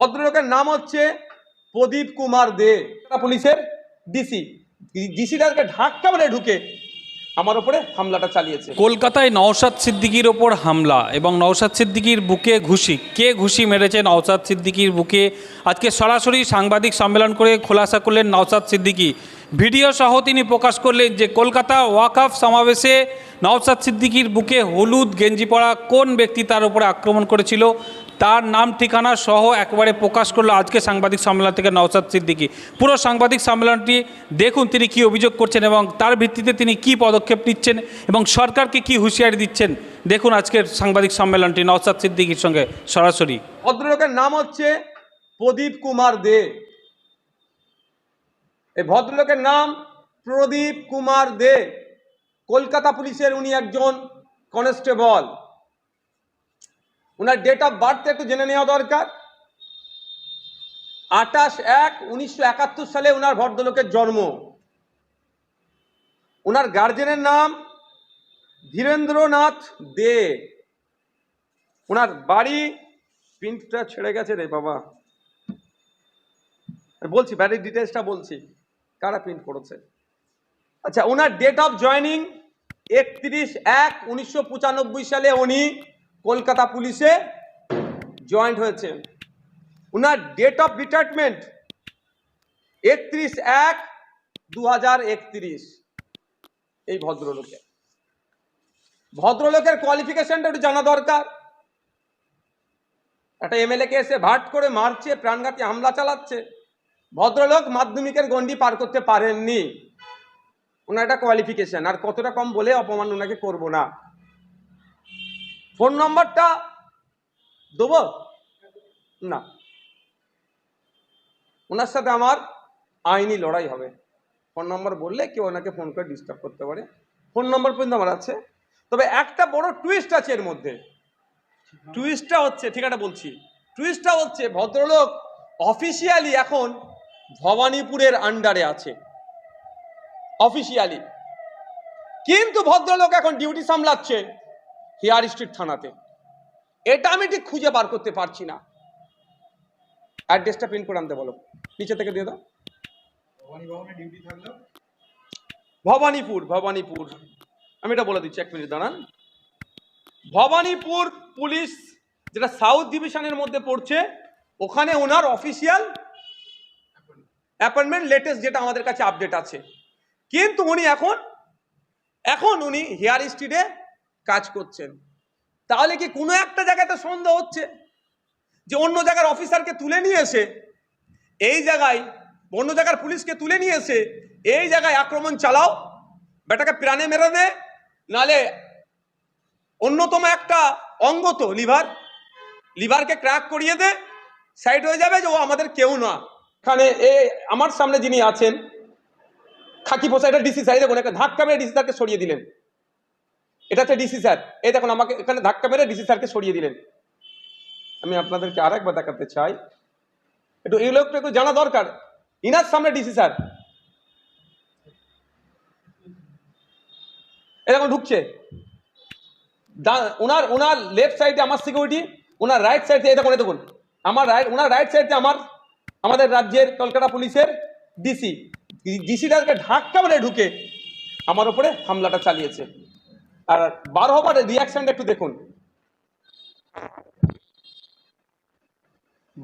ভদ্রলোকের নাম হচ্ছে প্রদীপ কুমার দে পুলিশের ডিসি ডিসিটাকে ঢাকা মেরে ঢুকে আমার উপরে হামলাটা চালিয়েছে। কলকাতায় নওশাদ সিদ্দিকির ওপর হামলা এবং নওশাদ সিদ্দিকির বুকে ঘুষি। কে ঘুষি মেরেছে নওশাদ সিদ্দিকির বুকে? আজকে সরাসরি সাংবাদিক সম্মেলন করে খোলাসা করলেন নওশাদ সিদ্দিকি। ভিডিও সহ তিনি প্রকাশ করলেন যে কলকাতা ওয়াকআফ সমাবেশে নওশাদ সিদ্দিকির বুকে হলুদ গেঞ্জি পরা কোন ব্যক্তি তার উপরে আক্রমণ করেছিল? তার নাম, ঠিকানা সহ একবারে প্রকাশ করল আজকে সাংবাদিক সম্মেলন থেকে নওশাদ সিদ্দিকি। পুরো সাংবাদিক সম্মেলনটি দেখুন তিনি কি অভিযোগ করছেন এবং তার ভিত্তিতে তিনি কি পদক্ষেপ নিচ্ছেন এবং সরকারকে কি হুঁশিয়ারি দিচ্ছেন। দেখুন আজকের সাংবাদিক সম্মেলনটি নওসাদ সিদ্দিকীর সঙ্গে সরাসরি। ভদ্রলোকের নাম হচ্ছে প্রদীপ কুমার দে। এই ভদ্রলোকের নাম প্রদীপ কুমার দে। কলকাতা পুলিশের উনি একজন কনস্টেবল। ওনার ডেট অফ বার্থ একটু জেনে নেওয়া দরকার। আঠাশ এক উনিশশো সালে ওনার ভদ্রলোকের জন্ম। ওনার গার্জেনের নাম ধীরেন্দ্রনাথ দে। ওনার বাড়ি প্রিন্টটা ছেড়ে গেছে রে বাবা। বলছি, বাড়ির ডিটেলসটা বলছি। কারা প্রিন্ট করেছে? আচ্ছা ওনার ডেট অফ জয়নিং একত্রিশ এক উনিশশো সালে উনি কলকাতা পুলিশে জয়েন্ট হয়েছে। ওনার ডেট অফ রিটায়ারমেন্ট একত্রিশ এক দু এই ভদ্রলোকের। ভদ্রলোকের কোয়ালিফিকেশনটা একটু জানা দরকার। একটা এমএলএ কে এসে ভাট করে মারছে, প্রাণঘাতী হামলা চালাচ্ছে। ভদ্রলোক মাধ্যমিকের গন্ডি পার করতে পারেননি। ওনার একটা কোয়ালিফিকেশন আর কতটা কম বলে অপমান ওনাকে করব না। ফোন নম্বরটা দেবো? না। ওনার সাথে আমার আইনি লড়াই হবে। ফোন নম্বর বললে কেউ ওনাকে ফোন করে ডিস্টার্ব করতে পারে। ফোন নম্বর পর্যন্ত আমার আছে। তবে একটা বড় টুইস্ট আছে এর মধ্যে। টুইস্টটা হচ্ছে, ঠিক আছে বলছি। টুইস্টটা হচ্ছে, ভদ্রলোক অফিসিয়ালি এখন ভবানীপুরের আন্ডারে আছে। অফিসিয়ালি কিন্তু ভদ্রলোক এখন ডিউটি সামলাচ্ছে। হেয়ার স্ট্রিট থানাতে। এটা আমি ঠিক খুঁজে বার করতে পারছি না। অ্যাড্রেসটা প্রিন্ট করে আনতে বলো। নিচে থেকে দিয়ে দাও। ভবানীপুর ভবানীপুর। আমি এটা বলে দিচ্ছি, এক মিনিট দাঁড়ান। ভবানীপুর পুলিশ যেটা সাউথ ডিভিশনের মধ্যে পড়ছে, ওখানে ওনার অফিসিয়াল অ্যাপয়েন্টমেন্ট লেটেস্ট যেটা আমাদের কাছে আপডেট আছে। কিন্তু উনি এখন এখন উনি হেয়ার স্ট্রিটে কাজ করছেন। তাহলে কি কোনো একটা জায়গাতে সন্দেহ হচ্ছে যে অন্য জায়গার অফিসারকে তুলে নিয়ে এসে, এই জায়গায় অন্য জায়গার পুলিশকে তুলে নিয়ে এসে, এই জায়গায় আক্রমণ চালাও, বেটাকে প্রাণে মেরে দে, নালে অন্যতম একটা অঙ্গ তো লিভার। লিভারকে ক্র্যাক করিয়ে দে, সাইড হয়ে যাবে যে ও আমাদের কেউ না। এখানে এ, আমার সামনে যিনি আছেন, খাকি পোষা, এটা ডিসি এই দেখুন, একটা ধাক্কা মেরে ডিসি স্যারকে সরিয়ে দিলেন। এটা হচ্ছে ডিসি স্যার এই দেখুন, আমাকে এখানে ধাক্কা মেরে ডিসি স্যারকে সরিয়ে দিলেন। আমি আপনাদেরকে আরেকবার দেখাতে চাই। একটু লোকটা একটু জানা দরকার। ইনার সামনে ডিসি স্যার দেখুন, ঢুকছে। ওনার ওনার লেফট সাইডে আমার সিকিউরিটি ওনার রাইট সাইডে দেখুন দেখুন। আমার রাইট ওনার রাইট সাইডে আমার, আমাদের রাজ্যের কলকাতা পুলিশের ডিসি ডিসিটাকে ধাক্কা মেরে ঢুকে আমার উপরে হামলাটা চালিয়েছে। আর বার হবার রিয়াকশনটা একটু দেখুন।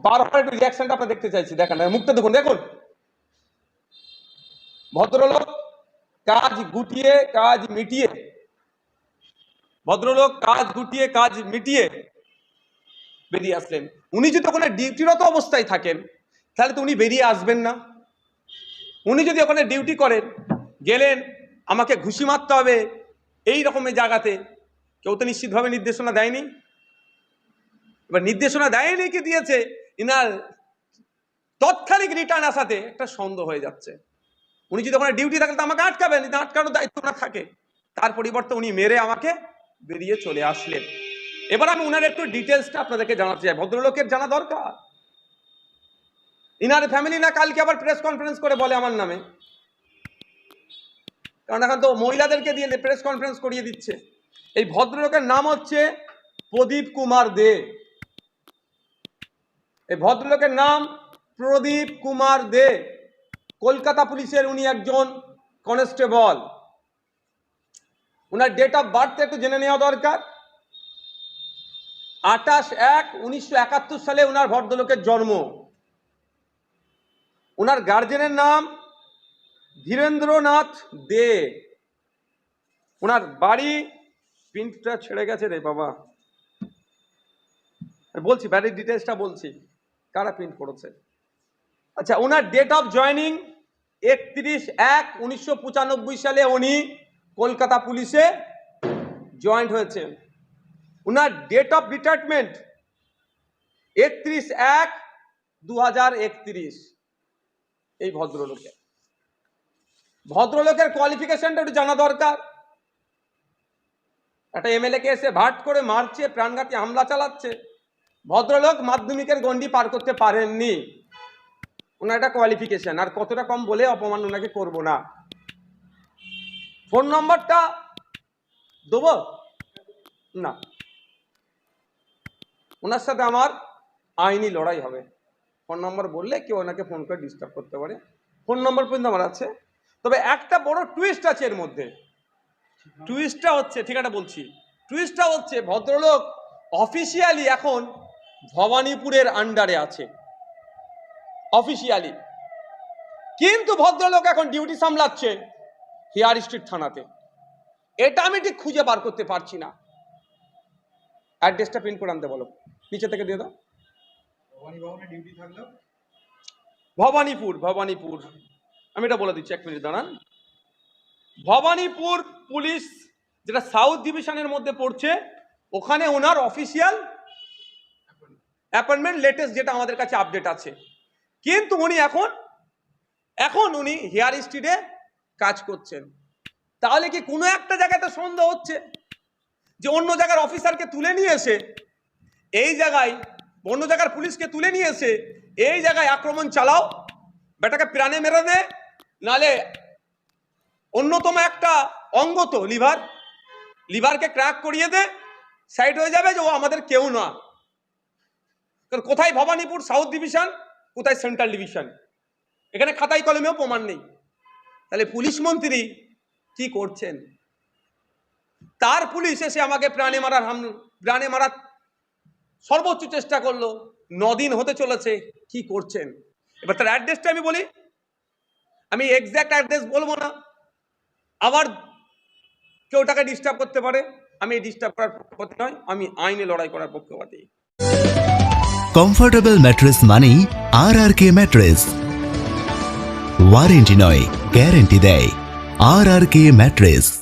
বার হবার একটু রিয়াকশনটা আপনার দেখতে চাইছি, দেখেন মুখটা দেখুন দেখুন। ভদ্রলোক কাজ গুটিয়ে, কাজ মিটিয়ে, ভদ্রলোক কাজ গুটিয়ে, কাজ মিটিয়ে বেরিয়ে আসলেন। উনি যদি ওখানে ডিউটিরত অবস্থায় থাকেন, তাহলে তো উনি বেরিয়ে আসবেন না। উনি যদি ওখানে ডিউটি করেন, গেলেন, আমাকে ঘুষি মারতে হবে এই রকমের জায়গাতে কেউ তো নিশ্চিতভাবে নির্দেশনা দেয়নি। এবার নির্দেশনা দেয়নি কি দিয়েছে? ইনার তৎক্ষণিক রিটার্ন আসাতে একটা সন্দেহ হয়ে যাচ্ছে। উনি যদি ওখানে ডিউটি থাকেন তো আমাকে আটকাবেন কিন্তু আটকানোর দায়িত্ব না থাকে। তার পরিবর্তে উনি মেরে আমাকে বেরিয়ে চলে আসলেন। এবার আমি ওনার একটু ডিটেলসটা আপনাদেরকে জানাতে চাই। ভদ্রলোকের জানা দরকার। ইনার ফ্যামিলি না, কালকে আবার প্রেস কনফারেন্স করে বলে আমার নামে। কারণ এখন তো মহিলাদেরকে দিয়ে প্রেস কনফারেন্স করিয়ে দিচ্ছে। এই ভদ্রলোকের নাম হচ্ছে প্রদীপ কুমার দে। এই ভদ্রলোকের নাম প্রদীপ কুমার দে। কলকাতা পুলিশের উনি একজন কনস্টেবল ওনার ডেট অফ বার্থ একটু জেনে নেওয়া দরকার। আঠাশ এক উনিশশো সালে ওনার ভদ্রলোকের জন্ম। ওনার গার্জেনের নাম ধীরেন্দ্রনাথ দে। ওনার বাড়ি প্রিন্টটা ছেড়ে গেছে রে বাবা। বলছি বাড়ির ডিটেলসটা বলছি, কারা প্রিন্ট করেছে? আচ্ছা ওনার ডেট অফ জয়নিং একত্রিশ এক উনিশশো সালে উনি কলকাতা পুলিশে জয়েন্ট হয়েছে। ওনার ডেট অফ রিটায়ারমেন্ট একত্রিশ এক দু এই ভদ্রলোকের ভদ্রলোকের কোয়ালিফিকেশনটা একটু জানা দরকার। একটা এমএলএ কে এসে ভাট করে মারছে, প্রাণঘাতী হামলা চালাচ্ছে। ভদ্রলোক মাধ্যমিকের গন্ডি পার করতে পারেননি। ওনার একটা কোয়ালিফিকেশন আর কতটা কম বলে অপমান ওনাকে করব না। ফোন নম্বরটা দেবো? না। ওনার সাথে আমার আইনি লড়াই হবে। ফোন নম্বর বললে কেউ ওনাকে ফোন করে ডিস্টার্ব করতে পারে। ফোন নম্বর পর্যন্ত আমার আছে। তবে একটা বড় টুইস্ট আছে এর মধ্যে। টুইস্টটা হচ্ছে ঠিক আছে বলছি। টুইস্টটা হচ্ছে ভদ্রলোক অফিসিয়ালি এখন ভবানীপুরের আন্ডারে আছে। অফিসিয়ালি কিন্তু ভদ্রলোক এখন ডিউটি সামলাচ্ছে হেয়ার স্ট্রিট থানাতে। এটা আমি ঠিক খুঁজে বার করতে পারছি না। অ্যাড্রেসটা প্রিন্ট করে আনতে বলো। নিচে থেকে দিয়ে দাও। ভবানীপুর ভবানীপুর। আমি এটা বলে দিচ্ছি, এক মিনিট দাঁড়ান। ভবানীপুর পুলিশ যেটা সাউথ ডিভিশনের মধ্যে পড়ছে, ওখানে ওনার অফিসিয়াল অ্যাপয়েন্টমেন্ট লেটেস্ট যেটা আমাদের কাছে আপডেট আছে। কিন্তু উনি এখন এখন উনি হেয়ার স্ট্রিটে কাজ করছেন। তাহলে কি কোনো একটা জায়গাতে সন্দেহ হচ্ছে যে অন্য জায়গার অফিসারকে তুলে নিয়ে এসে, এই জায়গায় অন্য জায়গার পুলিশকে তুলে নিয়ে এসে, এই জায়গায় আক্রমণ চালাও, বেটাকে প্রাণে মেরে দে নালে অন্যতম একটা অঙ্গ তো লিভার। লিভারকে ক্র্যাক করিয়ে দে সাইড হয়ে যাবে যে ও আমাদের কেউ না। কারণ কোথায় ভবানীপুর সাউথ ডিভিশন কোথায় সেন্ট্রাল ডিভিশন এখানে খাতায় কলমেও প্রমাণ নেই। তাহলে পুলিশ মন্ত্রী কি করছেন? তার পুলিশ এসে আমাকে প্রাণে মারার হাম, প্রাণে মারার সর্বোচ্চ চেষ্টা করল। নদিন হতে চলেছে, কি করছেন? এবার তার অ্যাড্রেসটা আমি বলি। আমি এক্স্যাক্ট অ্যাড্রেস বলব না। আবার কেউ তাকে ডিস্টার্ব করতে পারে, আমি ডিস্টার্ব করার পক্ষপাতি নয়, আমি আইনে লড়াই করার পক্ষপাতি। কমফোর্টেবল ম্যাট্রেস মানেই R R K mattress warranty নয় গ্যারেন্টি দেয়। R R K mattress